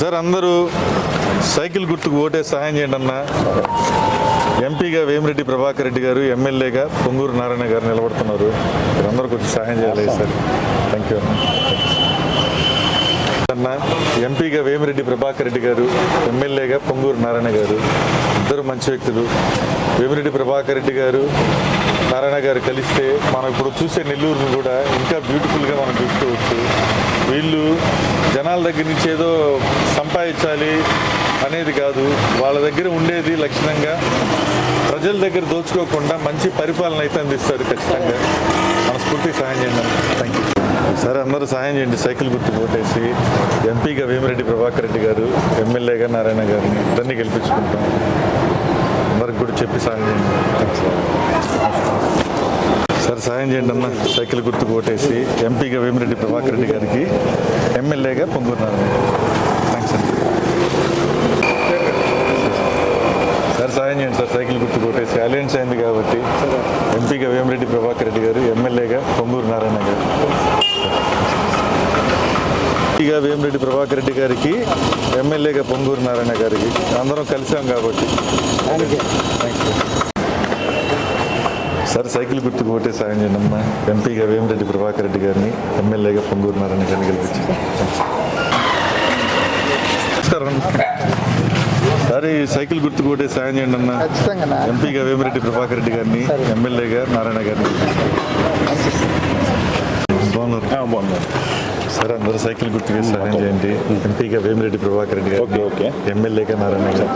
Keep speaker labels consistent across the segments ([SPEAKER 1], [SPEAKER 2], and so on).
[SPEAKER 1] Sir అందరూ cycle గుర్తుకు ఓటే సహాయం చేయండి అన్న ఎంపీగా వేమిరెడ్డి ప్రభాకర్ రెడ్డి గారు ఎమ్మెల్యేగా పొంగూరు నారాయణ గారు నిలబడుతున్నారు. మీరందరూ కొంచెం సహాయం చేయాలి సార్. థ్యాంక్ యూ అన్న ఎంపీగా వేమిరెడ్డి ప్రభాకర్ రెడ్డి గారు ఎమ్మెల్యేగా పొంగూరు నారాయణ గారు ఇద్దరు మంచి వ్యక్తులు. వేమిరెడ్డి ప్రభాకర్ రెడ్డి గారు నారాయణ గారు కలిస్తే మనం ఇప్పుడు చూసే నెల్లూరును కూడా ఇంకా బ్యూటిఫుల్గా మనం చూసుకోవచ్చు. వీళ్ళు జనాల దగ్గర నుంచి ఏదో సంపాదించాలి అనేది కాదు. వాళ్ళ దగ్గర ఉండేది లక్షణంగా ప్రజల దగ్గర దోచుకోకుండా మంచి పరిపాలన అయితే అందిస్తారు ఖచ్చితంగా. మనస్ఫూర్తి సహాయం చేయండి థ్యాంక్ యూ సరే అందరూ సహాయం చేయండి. సైకిల్ గుర్తు ఓటేసి ఎంపీగా వేమిరెడ్డి ప్రభాకర్ రెడ్డి గారు ఎమ్మెల్యేగా నారాయణ గారిని ఇద్దరిని గెలిపించుకుంటాం. అందరికి కూడా చెప్పి సాయం చేయండి. సార్ సాయం చేయండి అన్న. సైకిల్ గుర్తు ఓటేసి ఎంపీగా వేమిరెడ్డి ప్రభాకర్ రెడ్డి గారికి ఎమ్మెల్యేగా పొంగూరు థ్యాంక్స్ అండి. సార్ సాయం చేయండి సార్. సైకిల్ గుర్తు కొట్టేసి అలయన్స్ అయింది కాబట్టి ఎంపీగా వేమిరెడ్డి ప్రభాకర్ రెడ్డి గారు ఎమ్మెల్యేగా పొంగూరు నారాయణ గారు. ఎంపీగా వేమిరెడ్డి ప్రభాకర్ రెడ్డి గారికి ఎమ్మెల్యేగా పొంగూరు నారాయణ గారికి. అందరం కలిసాం కాబట్టి. సార్ సైకిల్ గుర్తుకు ఓటే సాయం చేయండి అమ్మా ఎంపీగా వేమిరెడ్డి ప్రభాకర్ రెడ్డి గారిని ఎమ్మెల్యేగా పొంగూరు నారాయణ గారిని గెలిపించారు నమస్కారం సార్ సైకిల్ గుర్తుకు ఓటే సాయం చేయండి అన్న ఎంపీగా వేమిరెడ్డి ప్రభాకర్ రెడ్డి గారిని ఎమ్మెల్యేగా నారాయణ గారిని బాగున్నారు.
[SPEAKER 2] బాగున్నారు.
[SPEAKER 1] సరే అందరూ సైకిల్ గుర్తుకు సహాయం చేయండి ఎంపీగా వేమిరెడ్డి ప్రభాకర్ రెడ్డి
[SPEAKER 2] ఓకే, ఓకే.
[SPEAKER 1] గారిని ఎమ్మెల్యేగా నారాయణ గారు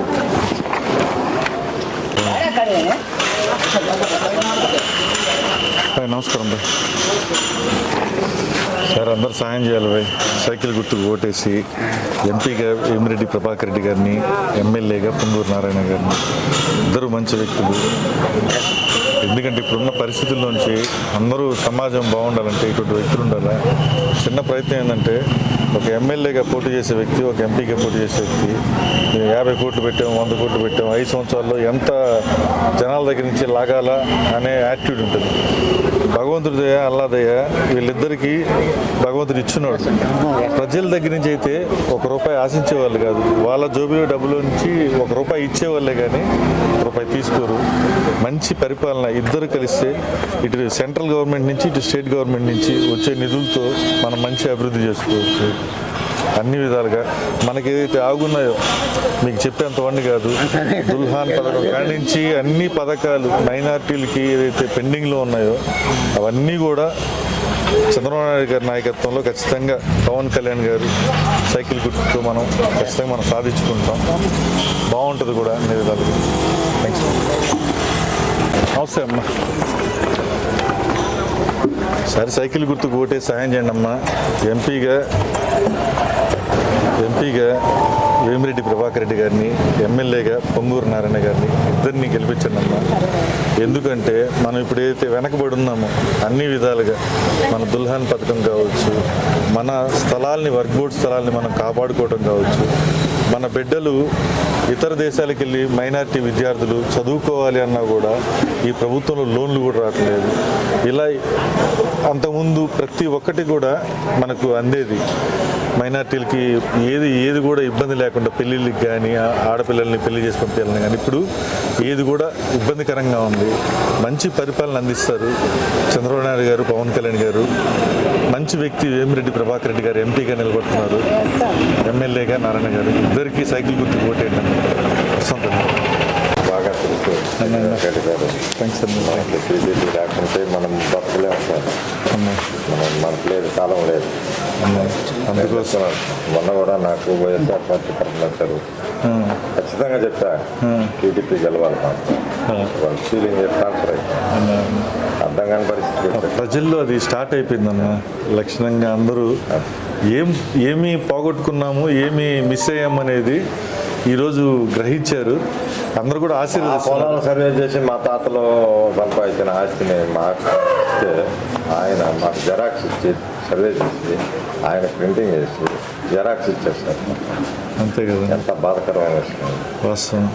[SPEAKER 1] నమస్కారం బాయ్ సార్ అందరు సాయం చేయాలి బాయ్ సైకిల్ గుర్తుకు ఓటేసి ఎంపీగా వేమిరెడ్డి ప్రభాకర్ రెడ్డి గారిని ఎమ్మెల్యేగా పొంగూరు నారాయణ గారిని. ఇద్దరు మంచి వ్యక్తులు. ఎందుకంటే ఇప్పుడున్న పరిస్థితుల్లోంచి అందరూ సమాజం బాగుండాలంటే ఇటువంటి వ్యక్తులు ఉండాలి? చిన్న ప్రయత్నం ఏంటంటే ఒక ఎమ్మెల్యేగా పోటీ చేసే వ్యక్తి ఒక ఎంపీగా పోటీ చేసే వ్యక్తి యాభై కోట్లు పెట్టాం వంద కోట్లు పెట్టాం ఐదు సంవత్సరాల్లో ఎంత జనాల దగ్గర నుంచి లాగాల అనే యాటిట్యూడ్ ఉంటుంది. భగవంతుడిదయ అల్లాదయ వీళ్ళిద్దరికీ భగవంతుడు ఇచ్చున్నాడు. ప్రజల దగ్గర నుంచి అయితే ఒక రూపాయి ఆశించేవాళ్ళు కాదు. వాళ్ళ జోబిలో డబ్బుల నుంచి ఒక రూపాయి ఇచ్చేవాళ్ళే కానీ రూపాయి తీసుకోరు. మంచి పరిపాలన ఇద్దరు కలిస్తే ఇటు సెంట్రల్ గవర్నమెంట్ నుంచి ఇటు స్టేట్ గవర్నమెంట్ నుంచి వచ్చే నిధులతో మనం మంచి అభివృద్ధి చేసుకోవచ్చు. అన్ని విధాలుగా మనకి ఏదైతే ఆగున్నాయో మీకు చెప్పేంత వాడిని కాదు. దుల్హాన్ పథకం కాడి నుంచి అన్ని పథకాలు మైనార్టీలకి ఏదైతే పెండింగ్లో ఉన్నాయో అవన్నీ కూడా చంద్రబాబు నాయుడు గారి నాయకత్వంలో ఖచ్చితంగా పవన్ కళ్యాణ్ గారు సైకిల్ గుర్తుతో మనం ఖచ్చితంగా మనం సాధించుకుంటాం. బాగుంటుంది కూడా అన్ని విధాలుగా. అవసరం. అమ్మా సరే సైకిల్ గుర్తుకు ఓటే సాయం చేయండి అమ్మా. ఎంపీగా ఎంపీగా వేమిరెడ్డి ప్రభాకర్ రెడ్డి గారిని ఎమ్మెల్యేగా పొంగూరు నారాయణ గారిని ఇద్దరిని గెలిపించండి అమ్మా. ఎందుకంటే మనం ఇప్పుడు ఏదైతే వెనకబడి ఉన్నామో అన్ని విధాలుగా మన దుల్హాన్ పథకం కావచ్చు మన స్థలాల్ని వర్క్ బోర్డ్ స్థలాల్ని మనం కాపాడుకోవడం కావచ్చు మన బిడ్డలు ఇతర దేశాలకు వెళ్ళి మైనారిటీ విద్యార్థులు చదువుకోవాలి అన్నా కూడా ఈ ప్రభుత్వంలో లోన్లు కూడా రావట్లేదు. ఇలా అంతకుముందు ప్రతి ఒక్కటి కూడా మనకు అందేది. మైనార్టీలకి ఏది ఏది కూడా ఇబ్బంది లేకుండా పెళ్ళిళ్ళకి కానీ ఆ- ఆడపిల్లల్ని పెళ్ళి చేసి పంపించాలని కానీ ఇప్పుడు ఏది కూడా ఇబ్బందికరంగా ఉంది. మంచి పరిపాలన అందిస్తారు చంద్రబాబు నాయుడు గారు పవన్ కళ్యాణ్ గారు. మంచి వ్యక్తి వేమిరెడ్డి ప్రభాకర్ రెడ్డి గారు ఎంపీగా నిలబడుతున్నారు. ఎమ్మెల్యేగా నారాయణ గారు. ఇద్దరికి సైకిల్ గుర్తు ఓటేయండి. వస్తుంది
[SPEAKER 2] బాగా బీజేపీ రాకుంటే మనం బతకలేము సార్. మనం మనకు లేదు కాలం లేదు.
[SPEAKER 1] అందుకోసం.
[SPEAKER 2] మొన్న కూడా నాకు వైఎస్ఆర్ పార్టీ వచ్చారు. ఖచ్చితంగా చెప్పా టీడీపీ గెలవాలి మాకు. వాళ్ళ అర్థం కాని పరిస్థితి.
[SPEAKER 1] ప్రజల్లో అది స్టార్ట్ అయిపోయిందన్న లక్షణంగా అందరూ ఏం ఏమి పోగొట్టుకున్నాము ఏమి మిస్ అయ్యామనేది ఈరోజు గ్రహించారు. అందరూ కూడా
[SPEAKER 2] ఆ
[SPEAKER 1] ఆశీర్వదిస్తున్నారు.
[SPEAKER 2] పొలాలు సర్వే చేసి మా తాతలు సంపాదించిన ఆస్తిని మాకు ఇస్తే ఆయన మాకు జెరాక్స్ ఇచ్చి సర్వే చేసి ఆయన ప్రింటింగ్ చేసి జెరాక్స్ ఇచ్చేస్తారు.
[SPEAKER 1] అంతే కదా.
[SPEAKER 2] ఎంత బాధకరమైన విషయం.
[SPEAKER 1] వాస్తవం.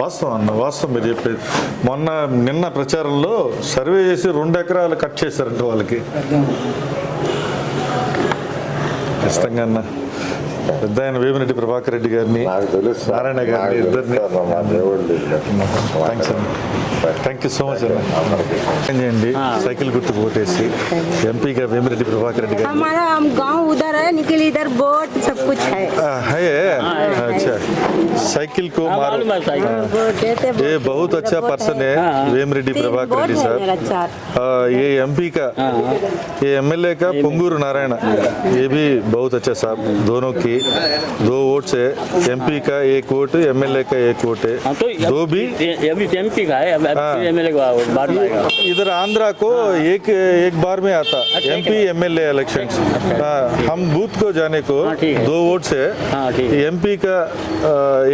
[SPEAKER 1] వాస్తవం అన్న వాస్తవం మీరు చెప్పేది. మొన్న నిన్న ప్రచారంలో సర్వే చేసి రెండు ఎకరాలు కట్ చేశారంట వాళ్ళకి. ఖచ్చితంగా అన్న. పెద్ద ఆయన వేమిరెడ్డి ప్రభాకర్ రెడ్డి గారిని
[SPEAKER 2] నాకు తెలుసు సార్.
[SPEAKER 1] నారాయణ గారిని
[SPEAKER 2] నాకు
[SPEAKER 1] ఇద్దరిని
[SPEAKER 2] తెలుసు సార్, మా దేవుళ్ళు
[SPEAKER 1] థ్యాంక్స్ అండి థ్యాంక్ యూ సో మచ్ అండి ఏం చేయండి సైకిల్ గుర్తుకు ఓటేసి ఎంపీగా వేమిరెడ్డి ప్రభాకర్ రెడ్డి గారిని
[SPEAKER 3] हमारा हम गांव उधर है निकल इधर बोट सब कुछ है
[SPEAKER 1] आ, है अच्छा साइकिल को मारो
[SPEAKER 4] मालूम है साइकिल।
[SPEAKER 1] हाँ।
[SPEAKER 3] बोट देते
[SPEAKER 1] ये
[SPEAKER 3] बोट
[SPEAKER 1] बहुत
[SPEAKER 3] देते,
[SPEAKER 1] अच्छा
[SPEAKER 3] बोट
[SPEAKER 1] पर्सन
[SPEAKER 3] है।
[SPEAKER 1] है वेमरेड्डी
[SPEAKER 3] तीन
[SPEAKER 1] प्रभाकर
[SPEAKER 3] बोट
[SPEAKER 1] रेड्डी
[SPEAKER 3] है मेरा
[SPEAKER 1] साहब
[SPEAKER 3] चार
[SPEAKER 1] आ, ये एमपी का ये एमएलए का पुंगूर नारायण ये भी बहुत अच्छा साहब दोनों की दो वोट है एमपी का एक वोट एमएलए का एक वोट है।
[SPEAKER 4] हाँ तो
[SPEAKER 1] दो भी?
[SPEAKER 4] अभी एमपी का है
[SPEAKER 1] हाँ।
[SPEAKER 4] एमएलए का बाद में आएगा।
[SPEAKER 1] इधर आंध्रा को एक एक बार में आता। एमपी एमएलए इलेक्शन हम बूथ को जाने को
[SPEAKER 4] हाँ, है।
[SPEAKER 1] दो वोट से
[SPEAKER 4] हाँ,
[SPEAKER 1] एमपी का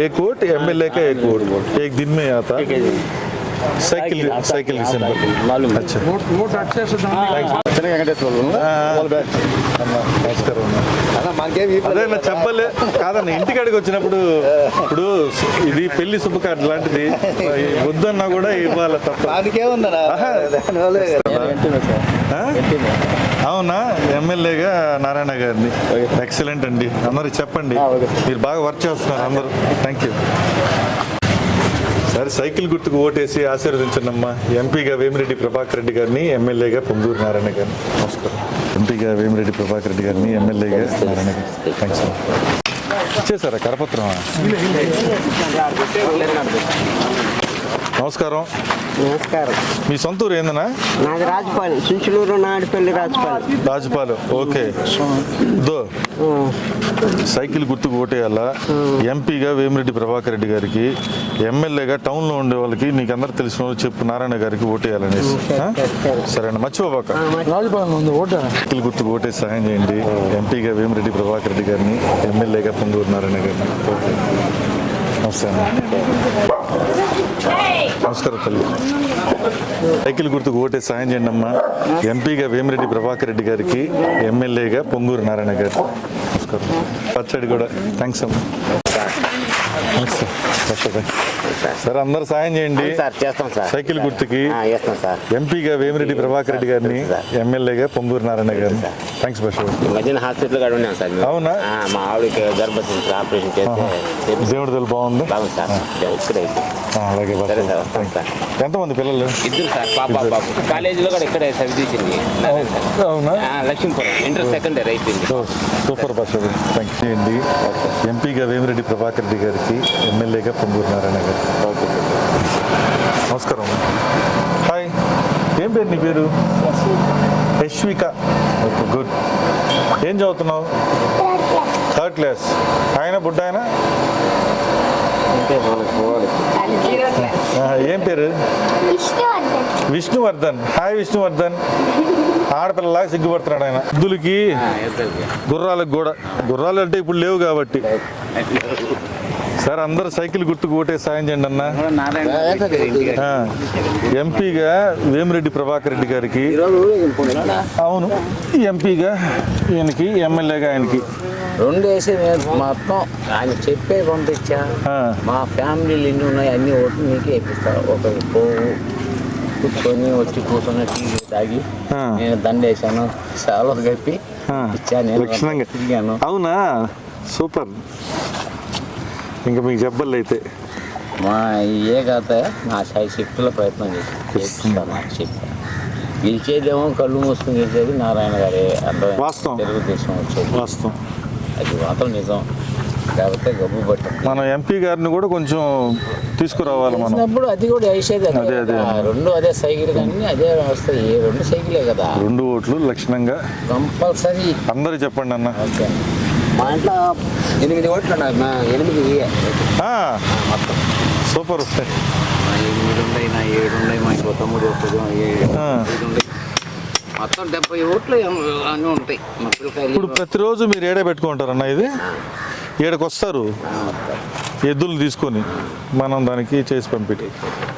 [SPEAKER 1] एक वोट एमएलए का एक वोट। एक दिन में आता। Uh, సైకిల్ సైకిల్ చెప్పలే. కాదన్న ఇంటికాడికి వచ్చినప్పుడు ఇప్పుడు ఇది పెళ్ళి శుభకార్డు లాంటిది. వద్దన్నా కూడా ఇవ్వాలి తప్ప. అవునా? ఎమ్మెల్యేగా నారాయణ గారిని. ఎక్సలెంట్ అండి. అందరు చెప్పండి. మీరు బాగా వర్క్ చేస్తున్నారు అందరు. థ్యాంక్ యూ సరే సైకిల్ గుర్తుకు ఓటేసి ఆశీర్వదించండి అమ్మా ఎంపీగా వేమిరెడ్డి ప్రభాకర్ రెడ్డి గారిని ఎమ్మెల్యేగా పొందూరు నారాయణ గారిని. నమస్కారం. ఎంపీగా వేమిరెడ్డి ప్రభాకర్ రెడ్డి గారిని ఎమ్మెల్యేగా నారాయణ గారు థ్యాంక్స్ ఇచ్చేసారా కరపత్రం నమస్కారం.
[SPEAKER 5] నమస్కారం.
[SPEAKER 1] మీ సొంత ఊరు ఏందన్నా?
[SPEAKER 5] నాది రాజపాలెం చుంచులూరు నాడిపల్లి రాజపాలెం.
[SPEAKER 1] రాజపాలెం ఓకే. దో సైకిల్ గుర్తుకు ఓటేయాలా? ఎంపీగా వేమిరెడ్డి ప్రభాకర్ రెడ్డి గారికి ఎమ్మెల్యేగా టౌన్లో ఉండే వాళ్ళకి నీకు అందరు తెలిసిన వాళ్ళు చెప్పు నారాయణ గారికి ఓటేయాలనేసి? సరేనా మర్చిపోబాక సైకిల్ గుర్తుకు ఓటే సహాయం చేయండి. ఎంపీగా వేమిరెడ్డి ప్రభాకర్ రెడ్డి గారిని ఎమ్మెల్యేగా పొందూరు నారాయణ గారిని. ఓకే. నమస్తే నమస్కారం తల్లి. సైకిల్ గుర్తుకు ఓటే సాయం చేయండి అమ్మా. ఎంపీగా వేమిరెడ్డి ప్రభాకర్ రెడ్డి గారికి ఎమ్మెల్యేగా పొంగూరు నారాయణ గారు. నమస్కారం. పచ్చడి కూడా. థ్యాంక్స్ అమ్మా. సరే అందరు సాయం చేయండి.
[SPEAKER 6] సార్ చేస్తాం సార్.
[SPEAKER 1] సైకిల్ గుర్తుకి
[SPEAKER 6] ఆ, చేస్తాం సార్.
[SPEAKER 1] ఎంపీగా వేమిరెడ్డి ప్రభాకర్ రెడ్డి గారిని ఎమ్మెల్యేగా పొంగూరు నారాయణ గారిని. థ్యాంక్స్ బస్
[SPEAKER 6] హాస్పిటల్ కాడ ఉన్నాం సార్.
[SPEAKER 1] అవునా?
[SPEAKER 6] మా ఆవిడకి గర్భసంచి ఆపరేషన్ చేస్తే చేపి-
[SPEAKER 1] దేవుడి తల్లి బాగుంది?
[SPEAKER 6] బాగుంది సార్. ఇక్కడే
[SPEAKER 1] అలాగే బస్ ఎంతమంది పిల్లలు?
[SPEAKER 6] ఇద్దరు సార్ పాప బాబు కాలేజీలో కూడా ఇక్కడే చదివించింది
[SPEAKER 1] అవునా?
[SPEAKER 6] లక్ష్మీపురం. ఇంటర్ సెకండ్ ఇయర్ అయిపోయింది.
[SPEAKER 1] సూపర్ భాష థ్యాంక్ యూ అండి ఎంపీగా వేమిరెడ్డి ప్రభాకర్ రెడ్డి గారికి ఎమ్మెల్యేగా పొంగూరు నారాయణ గారు నమస్కారం హాయ్. ఏం పేరు నీ పేరు? యశ్విక. Okay good. ఏం చదువుతున్నావు? Third class. ఆయన బుడ్డ ఆయన? ఏం పేరు? విష్ణువర్ధన్. హాయ్ విష్ణువర్ధన్. ఆడపిల్లలాగా సిగ్గుపడుతున్నాడు ఆయన. ఎద్దులకి గుర్రాలకు కూడా గుర్రాలు అంటే ఇప్పుడు లేవు కాబట్టి. సార్ అందరు సైకిల్ గుర్తుకు ఓటే సాయం చేయండి అన్న. ఎంపీగా వేమిరెడ్డి ప్రభాకర్ రెడ్డి గారికి. అవును ఎంపీగా ఈయనకి ఎమ్మెల్యేగా ఆయనకి.
[SPEAKER 7] రెండు వేసి నేను మొత్తం ఆయన చెప్పే పంపించా. మా ఫ్యామిలీలు ఎన్ని ఉన్నాయి అన్ని ఓట్లు నీకే వేపిస్తా ఒక పోవు కూర్చొని వచ్చి కూర్చొని టీ తాగి. నేను దండేశాను సెలవు కప్పి ఇచ్చాను
[SPEAKER 1] అవునా? సూపర్. ఇంకా మీకు చెప్పాలి అయితే
[SPEAKER 7] మా ఏ కథ నా సాయి శక్తుల ప్రయత్నం చేసి నాకు గెలిచేదేమో కళ్ళు మూసుకుని గెలిచేది నారాయణ గారి
[SPEAKER 1] వాస్తవం.
[SPEAKER 7] తెలుగుదేశం వచ్చేది.
[SPEAKER 1] వాస్తవం.
[SPEAKER 7] అది మాత్రం నిజం. లేకపోతే గబ్బు పట్టం.
[SPEAKER 1] మన ఎంపీ గారిని కూడా కొంచెం తీసుకురావాలి మనం.
[SPEAKER 7] చేసినప్పుడు అది కూడా వేసేది అదే. రెండు అదే సైకిల్ కానీ అదే వ్యవస్థ. ఏ రెండు సైకిలే కదా.
[SPEAKER 1] రెండు ఓట్లు లక్షణంగా.
[SPEAKER 7] కంపల్సరీ.
[SPEAKER 1] అందరూ చెప్పండి అన్న.
[SPEAKER 7] ఓకే.
[SPEAKER 6] మా ఇంట్లో ఎనిమిది ఓట్లు ఉన్నాయి మా ఎనిమిది ఇవే.
[SPEAKER 1] ఆ, సూపర్.
[SPEAKER 7] మా ఎనిమిది ఉన్నాయి నా ఏడు ఉన్నాయి మా ఇంకో తమ్ముడు
[SPEAKER 1] ఆ.
[SPEAKER 7] ఐదు ఉన్నాయి మొత్తం డెబ్బై ఓట్లు ఏమో అన్నీ ఉంటాయి మా పిల్లకాయలు
[SPEAKER 1] ఇప్పుడు ప్రతిరోజు మీరు ఏడే పెట్టుకుంటారన్న ఇది? ఏడకి వస్తారు ఎద్దులు తీసుకొని మనం దానికి చేసి పంపిణీ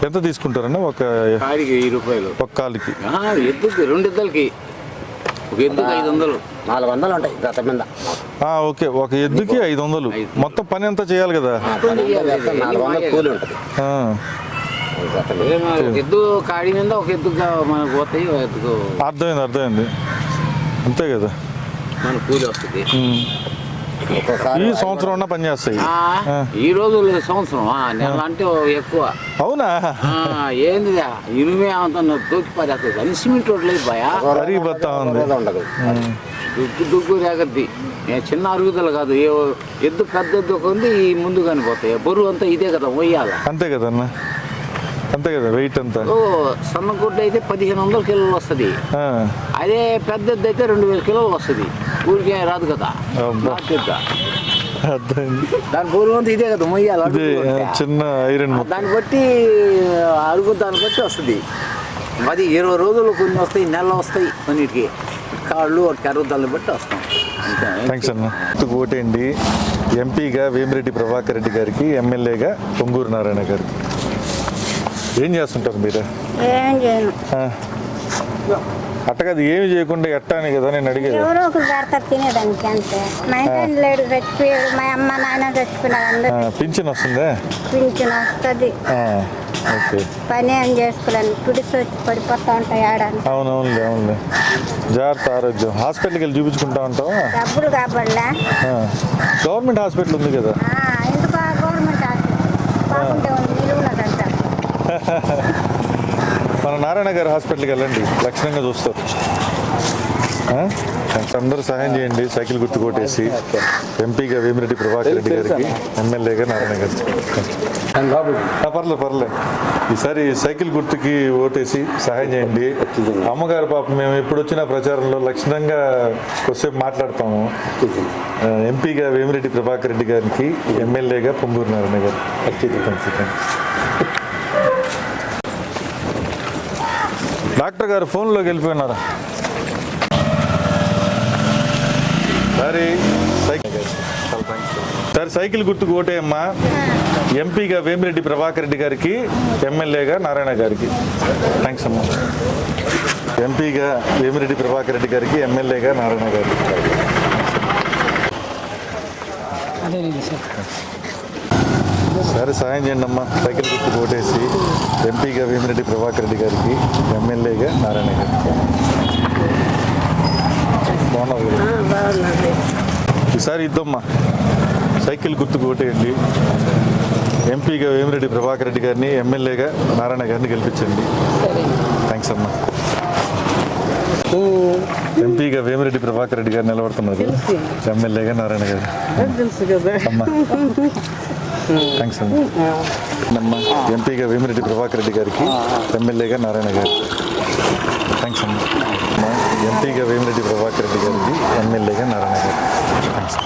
[SPEAKER 1] ఎంత తీసుకుంటారన్న? ఒక
[SPEAKER 7] కాడికి వెయ్యి రూపాయలు.
[SPEAKER 1] ఒక కాలికి.
[SPEAKER 7] ఆ, ఎద్దుకి రెండు ఎద్దులకి. ఒక ఎద్దుకి ఐదు వందలు
[SPEAKER 6] నాలుగు వందలు ఉంటాయి గత మీద.
[SPEAKER 1] ఆ, ఓకే. ఒక ఎద్దుకి ఐదు. వందలు మొత్తం పని అంతా చేయాలి కదా?
[SPEAKER 6] నాలుగు వందలు కూలి ఉంటుంది.
[SPEAKER 7] ఎద్దు కాడి మీద ఒక ఎద్దుగా మనకు పోతాయి ఒక ఎద్దుకు
[SPEAKER 1] అర్థమైంది అర్థమైంది. అంతే కదా?
[SPEAKER 7] మన కూలి వస్తుంది.
[SPEAKER 1] ఈ సంవత్సరం ఉన్న పని చేస్తాయి.
[SPEAKER 7] ఈ రోజు సంవత్సరం నెల అంటే ఎక్కువ.
[SPEAKER 1] అవునా?
[SPEAKER 7] ఆ, ఏంది ఇనుమే అంత దూకి పడేస్తుంది అని సిమెంట్ రోడ్లు అయిపోయా దుగ్గు దుగ్గు రేగద్ది. ఏ చిన్న అరుగుదల కాదు. ఏ ఎద్దు పెద్ద ఎద్దు ఒక ఉంది ఈ ముందు కనిపోతాయి. బరువు అంతా ఇదే కదా మొయ్యాల
[SPEAKER 1] అంతే కదన్నా? అంతే కదా వెయిట్ అంతా?
[SPEAKER 7] ఓ సన్న గుడ్డ అయితే పదిహేను వందల కిలోలు వస్తుంది. అదే పెద్ద ఎద్దు అయితే రెండు వేల కిలోలు వస్తుంది. ఊరికే రాదు కదా.
[SPEAKER 1] అర్థమైంది.
[SPEAKER 7] దాని అంతా ఇదే కదా మొయ్యాలి.
[SPEAKER 1] చిన్న ఐరన్
[SPEAKER 7] దాన్ని బట్టి అడుగు దాన్ని బట్టి వస్తుంది. అది ఇరవై రోజులు కొన్ని వస్తాయి నెల వస్తాయి కొన్నిటికి కాళ్ళు కరుగుదలని బట్టి వస్తాం.
[SPEAKER 1] థ్యాంక్స్ అన్న. ఓటేయండి. ఎంపీగా వేమిరెడ్డి ప్రభాకర్ రెడ్డి గారికి ఎమ్మెల్యేగా పొంగూరు నారాయణ గారికి ఏం చేస్తుంటారు మీరు?
[SPEAKER 3] ఏం చేయను.
[SPEAKER 1] అట్టగది ఏమి చేయకుండా ఎట్టా అని కదా నేను అడిగేది.
[SPEAKER 3] ఎవరో ఒకరు పెడతారు తినేదానికి అంతే. మా ఇంటి లేడు చచ్చిపోయాడు మా అమ్మ నాయన చచ్చిపోయినారు
[SPEAKER 1] పింఛన్ వస్తుందా?
[SPEAKER 3] పింఛన్ పని ఏం చేసుకోలేను తుడిసి వచ్చి పడిపోతా ఉంటాయి ఆడని
[SPEAKER 1] అవునవునులే అవునులే. జాగ్రత్త ఆరోగ్యం. హాస్పిటల్కి వెళ్ళి చూపించుకుంటా ఉంటావా?
[SPEAKER 3] డబ్బులు కాబడలే
[SPEAKER 1] ఆ. గవర్నమెంట్ హాస్పిటల్ ఉంది కదా?
[SPEAKER 3] Government hospital? బాగుంటే ఉంది నిలువున్నదంతా
[SPEAKER 1] మన నారాయణ గారి హాస్పిటల్కి వెళ్ళండి. లక్షణంగా చూస్తారు? అందరూ సహాయం చేయండి. సైకిల్ గుర్తు కొట్టేసి. ఎంపీగా వేమిరెడ్డి ప్రభాకర్ రెడ్డి గారికి ఎమ్మెల్యేగా నారాయణ గారికి పర్లేదు పర్లేదు ఈసారి సైకిల్ గుర్తుకి ఓటేసి సహాయం చేయండి. అమ్మగారు పాపం మేము ఎప్పుడు వచ్చిన ప్రచారంలో లక్షణంగా కొద్దిసేపు మాట్లాడతాము. ఎంపీగా వేమిరెడ్డి ప్రభాకర్ రెడ్డి గారికి ఎమ్మెల్యేగా పొంగూరు నారాయణ గారు ఖచ్చితంగా. డాక్టర్ గారు ఫోన్లోకి వెళ్ళిపోయినారా? సరే సైకిల్ సరే సైకిల్ గుర్తుకు ఓటేయమ్మా. ఎంపీగా వేమిరెడ్డి ప్రభాకర్ రెడ్డి గారికి ఎమ్మెల్యేగా నారాయణ గారికి. థ్యాంక్స్ అమ్మా. ఎంపీగా వేమిరెడ్డి ప్రభాకర్ రెడ్డి గారికి ఎమ్మెల్యేగా నారాయణ గారికి. సరే సాయం చేయండి అమ్మా. సైకిల్ గుర్తుకు ఓటేసి ఎంపీగా వేమిరెడ్డి ప్రభాకర్ రెడ్డి గారికి ఎమ్మెల్యేగా నారాయణ గారికి. బాగున్నారు? ఈసారి ఇద్దమ్మా. సైకిల్ గుర్తుకు ఓటేయండి ఎంపీగా వేమిరెడ్డి ప్రభాకర్ రెడ్డి గారిని ఎమ్మెల్యేగా నారాయణ గారిని గెలిపించండి. థ్యాంక్స్ అమ్మా. ఎంపీగా వేమిరెడ్డి ప్రభాకర్ రెడ్డి గారు నిలబడుతున్నారు ఎమ్మెల్యేగా నారాయణ గారు. అమ్మా. థ్యాంక్స్ అమ్మా అమ్మా ఎంపీగా వేమిరెడ్డి ప్రభాకర్ రెడ్డి గారికి ఎమ్మెల్యేగా నారాయణ గారు థ్యాంక్స్ అమ్మా. ఎంపీగా వేమిరెడ్డి ప్రభాకర్ రెడ్డి గారికి ఎమ్మెల్యేగా నారాయణ గారు థ్యాంక్స్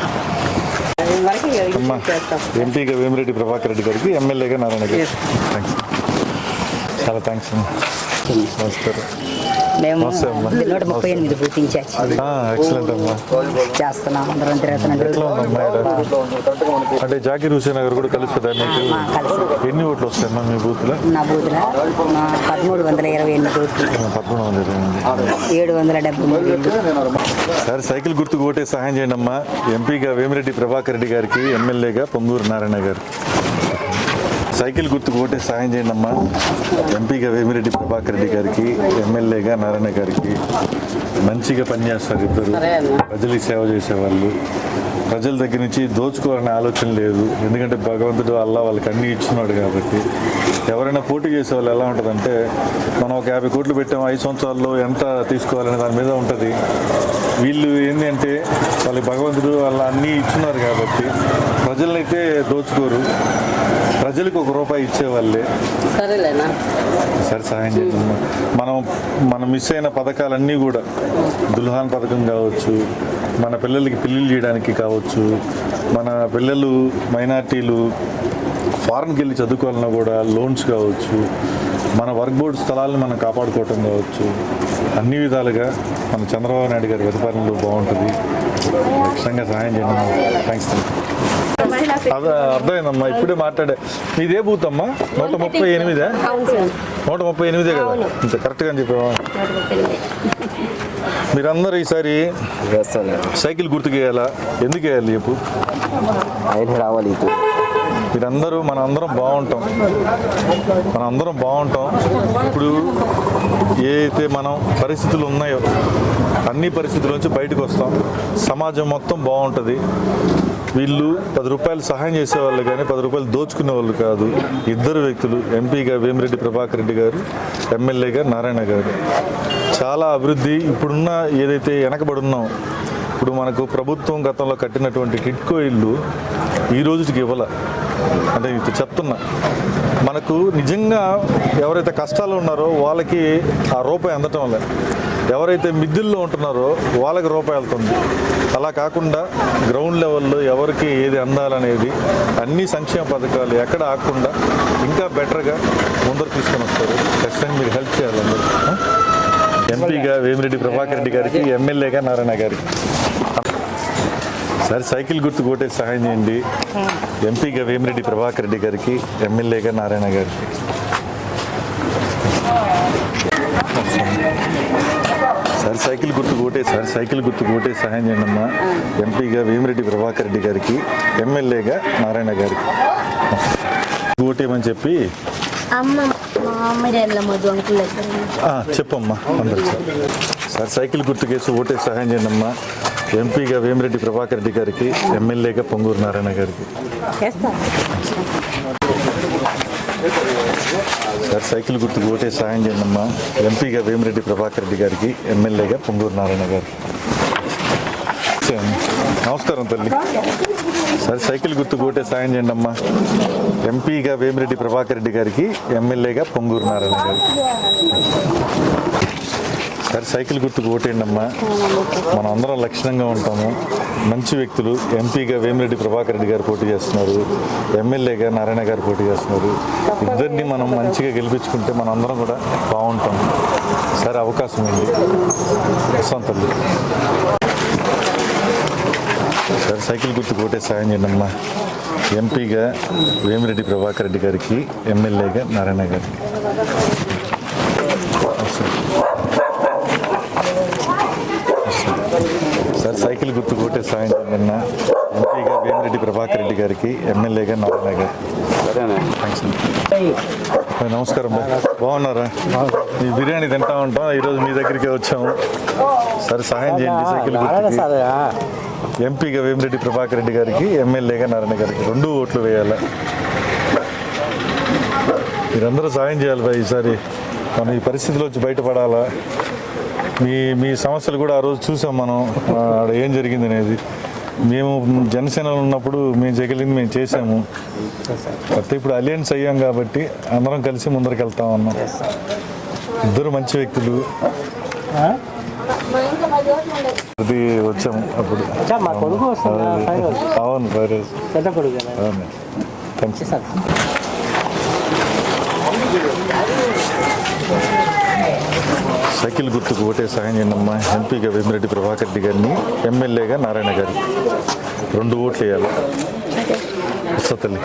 [SPEAKER 1] అమ్మా ఎంపీగా వేమిరెడ్డి ప్రభాకర్ రెడ్డి గారికి ఎమ్మెల్యేగా నారాయణ గారు థ్యాంక్స్ చాలా థ్యాంక్స్ అమ్మా. నమస్కారం.
[SPEAKER 8] మేము. నూట ముప్పై ఎనిమిది చేస్తున్నాం అందరం తిరుగుతున్నాం.
[SPEAKER 1] ఈడ? అంటే జాకీర్ హుసేన్ గారు కూడా కలుస్తుందా మీకు?
[SPEAKER 8] మా కలిసి
[SPEAKER 1] ఎన్ని ఓట్లు వస్తాయమ్మా మీ బూత్లో?
[SPEAKER 8] నా బూతుల మా పదమూడు వందల ఇరవై ఎనిమిది ఓట్లు.
[SPEAKER 1] పదమూడు వందల ఇరవై ఎనిమిది.
[SPEAKER 8] ఏడు వందల డెబ్బై.
[SPEAKER 1] సరే సైకిల్ గుర్తుకు ఓటే సహాయం చేయండి అమ్మా. ఎంపీగా వేమిరెడ్డి ప్రభాకర్ రెడ్డి గారికి ఎమ్మెల్యేగా పొంగూరు నారాయణ గారు. సైకిల్ గుర్తుకు ఓటే సహాయం చేయండి అమ్మా ఎంపీగా వేమిరెడ్డి ప్రభాకర్ రెడ్డి గారికి ఎమ్మెల్యేగా నారాయణ గారికి మంచిగా పనిచేస్తారు ఇద్దరు. ప్రజలకి సేవ చేసేవాళ్ళు. ప్రజల దగ్గర నుంచి దోచుకోవాలనే ఆలోచన లేదు. ఎందుకంటే భగవంతుడు అల్లా వాళ్ళకి అన్నీ ఇచ్చినాడు కాబట్టి. ఎవరైనా పోటీ చేసే వాళ్ళు ఎలా ఉంటుందంటే మనం ఒక యాభై కోట్లు పెట్టాం ఐదు సంవత్సరాల్లో ఎంత తీసుకోవాలనే దాని మీద ఉంటుంది. వీళ్ళు ఏంటి అంటే వాళ్ళకి భగవంతుడు వాళ్ళ అన్నీ ఇచ్చినారు కాబట్టి ప్రజలనైతే దోచుకోరు. ప్రజలకు ఒక రూపాయి ఇచ్చేవాళ్ళే. సరే సహాయం చేద్దాం మనం మనం మిస్ అయిన పథకాలన్నీ కూడా దుల్హాన్ పథకం కావచ్చు మన పిల్లలకి పెళ్ళిళ్ళు చేయడానికి కావచ్చు మన పిల్లలు మైనార్టీలు ఫారెన్కి వెళ్ళి చదువుకోవాలన్నా కూడా లోన్స్ కావచ్చు మన వర్క్ బోర్డు స్థలాలను మనం కాపాడుకోవటం కావచ్చు అన్ని విధాలుగా మన చంద్రబాబు నాయుడు గారి పరిపాలనలో బాగుంటుంది. లక్ష్యంగా సహాయం చేయండి. థ్యాంక్స్. అర్థమైందమ్మా ఇప్పుడే మాట్లాడే. మీదే బూత్ అమ్మా నూట ముప్పై ఎనిమిదే? నూట ముప్పై ఎనిమిదే కదా? ఇంత కరెక్ట్గా అని చెప్పావా? మీరందరూ ఈసారి సైకిల్ గుర్తుకు వేయాలా ఎందుకు వేయాలి చెప్పు
[SPEAKER 6] ఆయన రావాలి
[SPEAKER 1] మీరందరూ మన అందరం బాగుంటాం. మన అందరం బాగుంటాం. ఇప్పుడు ఏ అయితే మనం పరిస్థితులు ఉన్నాయో అన్ని పరిస్థితుల నుంచి బయటకు వస్తాం. సమాజం మొత్తం బాగుంటుంది. వీళ్ళు పది రూపాయలు సహాయం చేసేవాళ్ళు కానీ పది రూపాయలు దోచుకునే వాళ్ళు కాదు. ఇద్దరు వ్యక్తులు ఎంపీగా వేమిరెడ్డి ప్రభాకర్ రెడ్డి గారు ఎమ్మెల్యేగా నారాయణ గారు. చాలా అభివృద్ధి ఇప్పుడున్న ఏదైతే వెనకబడున్నాం ఇప్పుడు మనకు ప్రభుత్వం గతంలో కట్టినటువంటి టిట్కో ఇల్లు ఈ రోజుకి ఇవ్వాల. అంటే ఇది చెప్తున్నా మనకు నిజంగా ఎవరైతే కష్టాలు ఉన్నారో వాళ్ళకి ఆ రూపాయి అందటం వల్ల. ఎవరైతే మిద్దుల్లో ఉంటున్నారో వాళ్ళకి రూపాయి వెళ్తుంది. అలా కాకుండా గ్రౌండ్ లెవెల్లో ఎవరికి ఏది అందాలనేది అన్ని సంక్షేమ పథకాలు ఎక్కడ ఆకుండా ఇంకా బెటర్గా ముందరు తీసుకొని వస్తారు. ఖచ్చితంగా మీరు హెల్ప్ చేయాలి అందరూ. ఎంపీగా వేమిరెడ్డి ప్రభాకర్ రెడ్డి గారికి ఎమ్మెల్యేగా నారాయణ గారికి. సార్ సైకిల్ గుర్తు కోటే సహాయం చేయండి. ఎంపీగా వేమిరెడ్డి ప్రభాకర్ రెడ్డి గారికి ఎమ్మెల్యేగా నారాయణ గారికి. సార్ సైకిల్ గుర్తు కోటే సార్ సైకిల్ గుర్తు కోటే సహాయం చేయండి అమ్మా. ఎంపీగా వేమిరెడ్డి ప్రభాకర్ రెడ్డి గారికి ఎమ్మెల్యేగా నారాయణ గారికి. ఓటేమని చెప్పి? చెప్పమ్మా అందరు సార్. సైకిల్ గుర్తుకేసి ఓటే సహాయం చేయండి అమ్మా. ఎంపీగా వేమిరెడ్డి ప్రభాకర్ రెడ్డి గారికి ఎమ్మెల్యేగా పొంగూరు నారాయణ గారికి. సార్ సైకిల్ గుర్తుకు ఓటే సాయం చేయండి అమ్మా ఎంపీగా వేమిరెడ్డి ప్రభాకర్ రెడ్డి గారికి ఎమ్మెల్యేగా పొంగూరు నారాయణ గారికి నమస్కారం తల్లి. సార్ సైకిల్ గుర్తు ఓటే సాయం చేయండి అమ్మా ఎంపీగా వేమిరెడ్డి ప్రభాకర్ రెడ్డి గారికి ఎమ్మెల్యేగా పొంగూరు నారాయణ గారికి సార్ సైకిల్ గుర్తుకు ఓటేయండి అమ్మా. మనం అందరం లక్షణంగా ఉంటాము. మంచి వ్యక్తులు ఎంపీగా వేమిరెడ్డి ప్రభాకర్ రెడ్డి గారు పోటీ చేస్తున్నారు. ఎమ్మెల్యేగా నారాయణ గారు పోటీ చేస్తున్నారు. ఇద్దరిని మనం మంచిగా గెలిపించుకుంటే మనం అందరం కూడా బాగుంటాం. సరే అవకాశం ఉంది. వస్తాం తల్లి. సార్ సైకిల్ గుర్తుకు ఓటే సాయం చేయండి అమ్మా. ఎంపీగా వేమిరెడ్డి ప్రభాకర్ రెడ్డి గారికి ఎమ్మెల్యేగా నారాయణ గారికి సార్ సైకిల్ గుర్తుకు ఓటే సాయం అన్న. ఎంపీగా వేమిరెడ్డి ప్రభాకర్ రెడ్డి గారికి ఎమ్మెల్యేగా నారాయణ గారు. నమస్కారం బాగున్నారా? ఈ బిర్యానీ తింటా ఉంటాం. ఈరోజు మీ దగ్గరికి వచ్చాము. సరే సహాయం చేయండి సైకిల్ గుర్తుకి. ఎంపీగా వేమిరెడ్డి ప్రభాకర్ రెడ్డి గారికి ఎమ్మెల్యేగా నారాయణ గారికి రెండు ఓట్లు వేయాలి? మీరందరూ సాయం చేయాలి ఈసారి. మనం ఈ పరిస్థితిలో వచ్చి బయటపడాలా? మీ మీ సమస్యలు కూడా ఆ రోజు చూసాం మనం. ఏం జరిగింది అనేది. మేము జనసేనలో ఉన్నప్పుడు మేము చేయగలిగింది మేము చేసాము కాకపోతే ఇప్పుడు అలయన్స్ అయ్యాం కాబట్టి అందరం కలిసి ముందరికి వెళ్తా ఉన్నాం ఇద్దరు మంచి వ్యక్తులు. అది వచ్చాము అప్పుడు. అవును
[SPEAKER 5] కొడుకు
[SPEAKER 1] అవును. థ్యాంక్స్ సైకిల్ గుర్తుకు ఓటే సహాయం చేయండి ఎంపీగా వేమిరెడ్డి ప్రభాకర్ రెడ్డి గారిని ఎమ్మెల్యేగా నారాయణ గారి. రెండు ఓట్లు వేయాలి. తల్లి.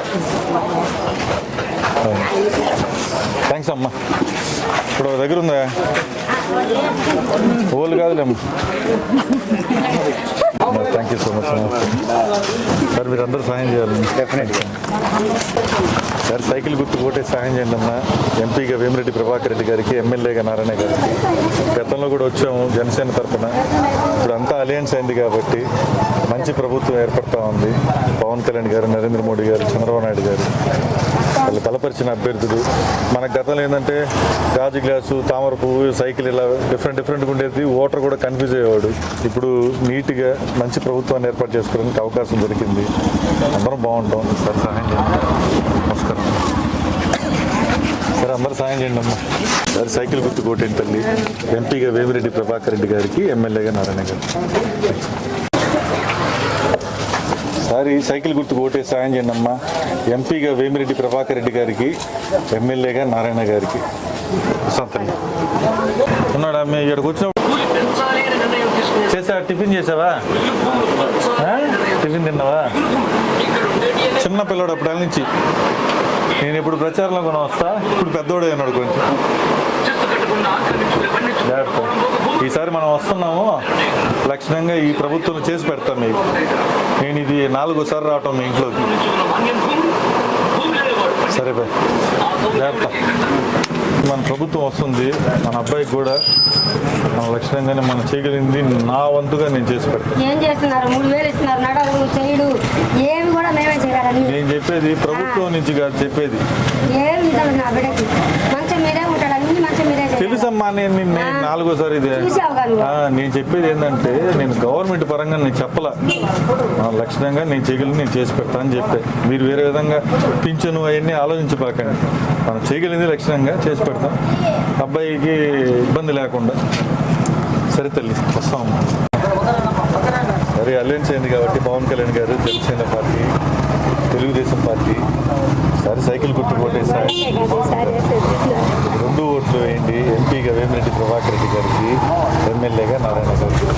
[SPEAKER 1] థ్యాంక్స్ అమ్మా. ఇప్పుడు దగ్గర ఉందా? ఓలు కాదులేమ్మా thank you so much sir మీరు అందరూ సహాయం చేయాలి. డెఫినెట్గా సార్ సైకిల్ గుర్తు కోటే సహాయం చేయండి అన్న. ఎంపీగా వేమిరెడ్డి ప్రభాకర్ రెడ్డి గారికి ఎమ్మెల్యేగా నారాయణ గారికి. గతంలో కూడా వచ్చాము జనసేన తరఫున ఇప్పుడు అంతా అలయన్స్ అయింది కాబట్టి మంచి ప్రభుత్వం ఏర్పడతా ఉంది. పవన్ కళ్యాణ్ గారు నరేంద్ర మోడీ గారు చంద్రబాబు నాయుడు గారు. వాళ్ళు బలపరిచిన అభ్యర్థులు. మన గతంలో ఏంటంటే గాజు గ్లాసు తామర పువ్వు సైకిల్ ఇలా డిఫరెంట్ డిఫరెంట్గా ఉండేది. ఓటర్ కూడా కన్ఫ్యూజ్ అయ్యేవాడు. ఇప్పుడు నీట్గా మంచి ప్రభుత్వాన్ని ఏర్పాటు చేసుకోవడానికి అవకాశం దొరికింది. అందరం బాగుంటాం. సార్ సహాయం చేయండి. నమస్కారం. సరే అందరూ సాయం చేయండి అమ్మా. సరే సైకిల్ గుర్తు కోటేంటి తల్లి. ఎంపీగా వేమిరెడ్డి ప్రభాకర్ రెడ్డి గారికి ఎమ్మెల్యేగా నారాయణ గారు. సారి సైకిల్ గుర్తు ఓటే సాయం చేయండి అమ్మా. ఎంపీగా వేమిరెడ్డి ప్రభాకర్ రెడ్డి గారికి ఎమ్మెల్యేగా నారాయణ గారికి. సంతని ఉన్నాడా మీ ఇక్కడికి వచ్చిన చేసా టిఫిన్ చేసావా? టిఫిన్ తిన్నావా? చిన్న పిల్లడు అప్పటి నుంచి నేను ఇప్పుడు ప్రచారంలో కూడా వస్తా ఇప్పుడు పెద్దోడే అన్నాడు కొంచెం. ఈసారి మనం వస్తున్నాము. లక్షణంగా ఈ ప్రభుత్వం చేసి పెడతాం మీకు. నేను ఇది నాలుగోసారి రావటం మీ ఇంట్లోకి. సరే బాయ్. జాగ్రత్త. మన ప్రభుత్వం వస్తుంది మన అబ్బాయికి కూడా మన లక్షణంగానే మనం చేయగలిగింది నా వంతుగా నేను చేసి పెడతాను.
[SPEAKER 3] ఏం చేస్తున్నారు? మూడు వేలు ఇస్తున్నారు. నడవు చేయడు ఏమి కూడా మేమే చేయాలని.
[SPEAKER 1] నేను చెప్పేది ప్రభుత్వం నుంచి కాదు చెప్పేది.
[SPEAKER 3] ఏమి ఇవ్వదు నా బిడ్డకి మంచం మీదే ఉంటాడు అన్ని మంచం మీదే
[SPEAKER 1] తెలుసమ్మా నేను నిన్న నాలుగోసారి ఇది. నేను చెప్పేది ఏంటంటే నేను గవర్నమెంట్ పరంగా నేను చెప్పలా. లక్షణంగా నేను చేయగలిగి నేను చేసి పెడతా అని చెప్పే. మీరు వేరే విధంగా పింఛను అవన్నీ ఆలోచించబాకండి. మనం చేయగలిగింది లక్షణంగా చేసి పెడతాం. అబ్బాయికి ఇబ్బంది లేకుండా. సరే తల్లి వస్తాం. సరే అలయన్స్ అయింది కాబట్టి పవన్ కళ్యాణ్ గారు జనసేన పార్టీ తెలుగుదేశం పార్టీ సరే సైకిల్ గుర్తు కొట్టేసారి రెండు ఓట్లు వేయండి. ఎంపీగా వేమిరెడ్డి ప్రభాకర్ రెడ్డి గారికి ఎమ్మెల్యేగా నారాయణ గారికి?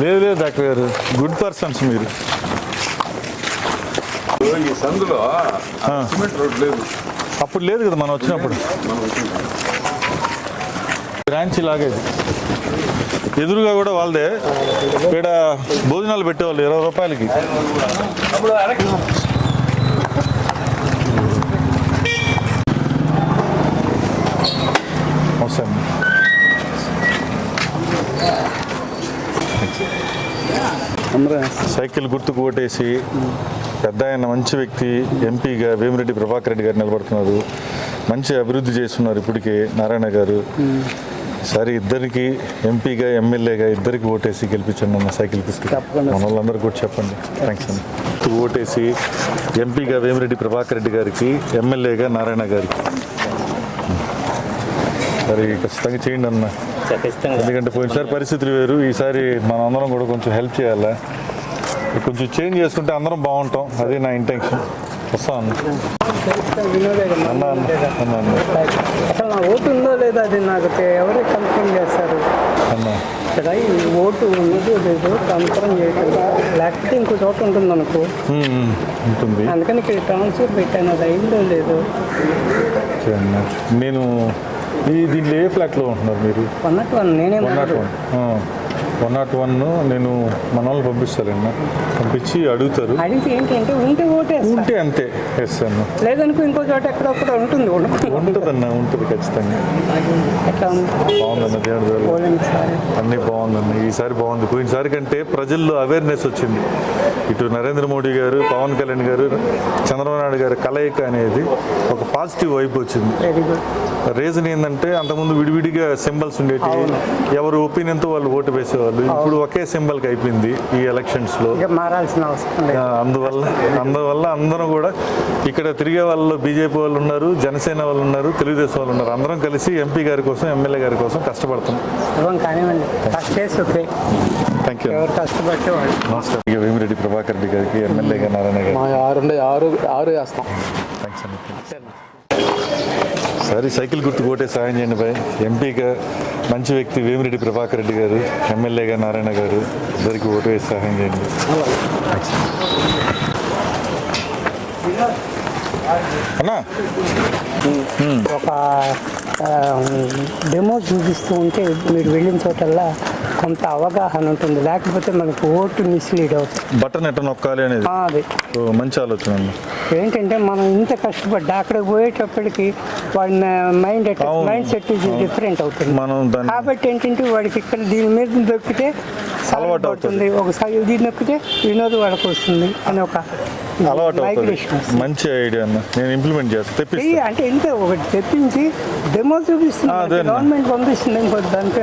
[SPEAKER 1] లేదు లేదు డాక్టర్ గారు. గుడ్ పర్సన్స్ మీరు.
[SPEAKER 2] ఈ సందులో
[SPEAKER 1] ఆ.
[SPEAKER 2] సిమెంట్ రోడ్ లేదు.
[SPEAKER 1] అప్పుడు లేదు కదా మనం వచ్చినప్పుడు. బ్రాంచ్ లాగేది. ఎదురుగా కూడా వాళ్ళదే. ఇక్కడ భోజనాలు పెట్టేవాళ్ళు ఇరవై రూపాయలకి. సైకిల్ గుర్తుకు ఓటేసి పెద్ద ఆయన మంచి వ్యక్తి ఎంపీగా వేమిరెడ్డి ప్రభాకర్ రెడ్డి గారు నిలబడుతున్నారు. మంచి అభివృద్ధి చేస్తున్నారు ఇప్పటికే నారాయణ గారు. సరే ఇద్దరికి ఎంపీగా ఎమ్మెల్యేగా ఇద్దరికి ఓటేసి గెలిపించండి అన్న సైకిల్ గుర్తు మన వాళ్ళందరూ కూడా చెప్పండి. థ్యాంక్స్ అండి ఓటేసి ఎంపీగా వేమిరెడ్డి ప్రభాకర్ రెడ్డి గారికి ఎమ్మెల్యేగా నారాయణ గారికి. సరే ఖచ్చితంగా చేయండి అన్న. ఎందుకంటే పోయినసారి పరిస్థితులు వేరు ఈసారి మన అందరం కూడా కొంచెం హెల్ప్ చేయాలా? కొంచెం చేంజ్ చేసుకుంటే అందరం బాగుంటాం. అదే నా ఇంటెన్షన్. వస్తాం అన్న
[SPEAKER 5] వినోదే కదా.
[SPEAKER 1] అన్న అన్న అన్న అన్న
[SPEAKER 5] అసలు నా ఓటు ఉందో లేదో అది నాకు ఎవరు కన్ఫర్మ్ చేస్తారు? ఇక్కడ ఈ ఓటు ఉన్నదో లేదో కన్ఫర్మ్ చేయటం. లేకపోతే ఇంకో చోట ఉంటుంది అనుకో
[SPEAKER 1] ఉంటుంది.
[SPEAKER 5] అందుకని ఇక్కడ ట్రాన్స్ఫర్ పెట్టాను అది అయిందో లేదో.
[SPEAKER 1] నేను ఈ దీంట్లో ఏ ఫ్లాట్లో ఉంటున్నారు మీరు?
[SPEAKER 5] అన్నట్టు నేనే
[SPEAKER 1] one not one. One not one నేను మన వాళ్ళు పంపిస్తారండి. పంపించి అడుగుతారు.
[SPEAKER 5] అడిగితే ఏంటంటే ఉంటే
[SPEAKER 1] అంతే ఎస్ అన్న
[SPEAKER 5] లేదనుకో ఇంకో చోట ఎక్కడొక్కడ ఉంటుంది ఉండదు.
[SPEAKER 1] ఉంటుందన్న ఉంటుంది ఖచ్చితంగా. బాగుందన్న దేవుడి అన్నీ బాగుందండి ఈసారి బాగుంది. పోయినసారి కంటే ప్రజల్లో అవేర్నెస్ వచ్చింది. ఇటు నరేంద్ర మోడీ గారు పవన్ కళ్యాణ్ గారు చంద్రబాబు నాయుడు గారి కలయిక అనేది ఒక పాజిటివ్ వైపు వచ్చింది. రీజన్ ఏంటంటే అంతకుముందు విడివిడిగా సింబల్స్ ఉండేవి ఎవరు ఒపీనియన్తో వాళ్ళు ఓటు ఇప్పుడు ఒకే సింబల్కి అయిపోయింది ఈ ఎలక్షన్స్లో
[SPEAKER 5] ఇక మారాల్సిన అవసరం
[SPEAKER 1] అందువల్ల అందువల్ల అందరూ కూడా ఇక్కడ తిరిగే వాళ్ళు బీజేపీ వాళ్ళు ఉన్నారు జనసేన వాళ్ళు ఉన్నారు తెలుగుదేశం వాళ్ళు ఉన్నారు. అందరం కలిసి ఎంపీ గారి కోసం ఎమ్మెల్యే గారి కోసం కష్టపడుతున్నాం.
[SPEAKER 5] కానివ్వండి.
[SPEAKER 1] థ్యాంక్ యూ వేమిరెడ్డి ప్రభాకర్ రెడ్డి గారికి ఎమ్మెల్యేగా నారాయణ గారికి.
[SPEAKER 9] మా ఆరు ఆరు ఆరు వేస్తాం.
[SPEAKER 1] థ్యాంక్స్ అండి సరే సైకిల్ గుర్తు కోటే సాయం చేయండి బాయ్ ఎంపీగా మంచి వ్యక్తి వేమిరెడ్డి ప్రభాకర్ రెడ్డి గారు ఎమ్మెల్యేగా నారాయణ గారు ఇద్దరికి ఓటు వేసి సహాయం చేయండి. అన్నా
[SPEAKER 5] ఒక డెమో చూపిస్తూ ఉంటే మీరు వెళ్ళిన చోటల్లా కొంత అవగాహన ఉంటుంది. లేకపోతే మనకు ఓటు మిస్లీడ్ అవుతుంది.
[SPEAKER 1] బటన్ ఎట్ట నొక్కాలి అనేది?
[SPEAKER 5] అది.
[SPEAKER 1] మంచి ఆలోచన
[SPEAKER 5] ఏంటంటే మనం ఇంత కష్టపడ్డా అక్కడికి పోయేటప్పటికి వాడి మైండ్. మైండ్ సెట్ డిఫరెంట్ అవుతుంది.
[SPEAKER 1] మనం
[SPEAKER 5] కాబట్టి ఏంటంటే వాడికి ఇక్కడ దీని మీద దొక్కితే
[SPEAKER 1] అలవాటు
[SPEAKER 5] అవుతుంది. ఒకసారి దీన్ని నొక్కితే వినోద్ వాళ్ళకి వస్తుంది అని ఒక
[SPEAKER 1] అలవాటు అవుతుంది. మంచి ఐడియా అన్న. నేను ఇంప్లిమెంట్ చేస్తాను
[SPEAKER 5] చెయ్యి
[SPEAKER 1] తెప్పిస్తాను
[SPEAKER 5] అంటే ఇంత ఒకటి తెప్పించి డెమో చూపిస్తుంది. గవర్నమెంట్ పంపిస్తుంది ఇంకో దానిపై.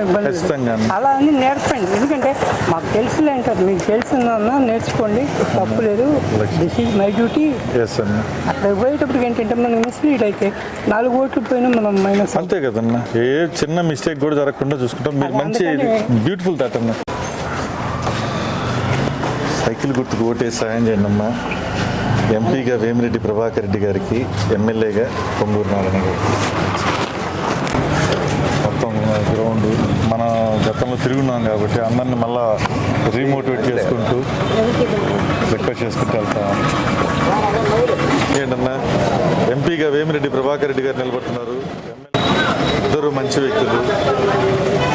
[SPEAKER 5] అలా అని నేర్పండి. ఎందుకంటే మాకు తెలుసులే అంటారు. మీకు తెలిసిందన్నా నేర్చుకోండి. తప్పు లేదు. దిస్ ఈజ్ మై డ్యూటీ అక్కడ పోయేటప్పటికి ఏంటంటే మనం మిస్లీడ్ అయితే నాలుగు ఓట్లు పోయినా మనం మైనస్
[SPEAKER 1] అంతే కదన్న. ఏ చిన్న మిస్టేక్ కూడా జరగకుండా చూసుకుంటాం. మీరు మంచి బ్యూటిఫుల్ థాట్ అన్న. సైకిల్ గుర్తుకు ఓటేసి సాయం చేయండి అమ్మా ఎంపీగా వేమిరెడ్డి ప్రభాకర్ రెడ్డి గారికి ఎమ్మెల్యేగా పొంగూరు నారాయణ గారికి. మొత్తం గ్రౌండ్ మన గతంలో తిరుగున్నాం కాబట్టి అందరిని మళ్ళా రీమోటివేట్ చేసుకుంటూ రిక్వెస్ట్ చేసుకుంటూ వెళ్తాం. ఏంటన్నా? ఎంపీగా వేమిరెడ్డి ప్రభాకర్ రెడ్డి గారు నిలబడుతున్నారు. ఇద్దరు మంచి వ్యక్తులు.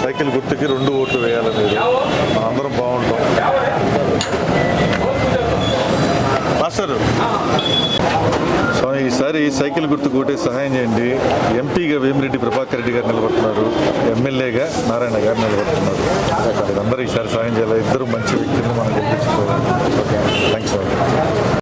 [SPEAKER 1] సైకిల్ గుర్తుకి రెండు ఓట్లు వేయాలి మీరు. అందరం బాగుంటాం. మాస్టర్ స్వామి ఈసారి సైకిల్ గుర్తు కూటే సహాయం చేయండి. ఎంపీగా వేమిరెడ్డి ప్రభాకర్ రెడ్డి గారు నిలబడుతున్నారు. ఎమ్మెల్యేగా నారాయణ గారు నిలబడుతున్నారు. అందరూ ఈసారి సహాయం చేయాలి. ఇద్దరు మంచి వ్యక్తులు మనం గెలిపించుకోవాలి. థ్యాంక్స్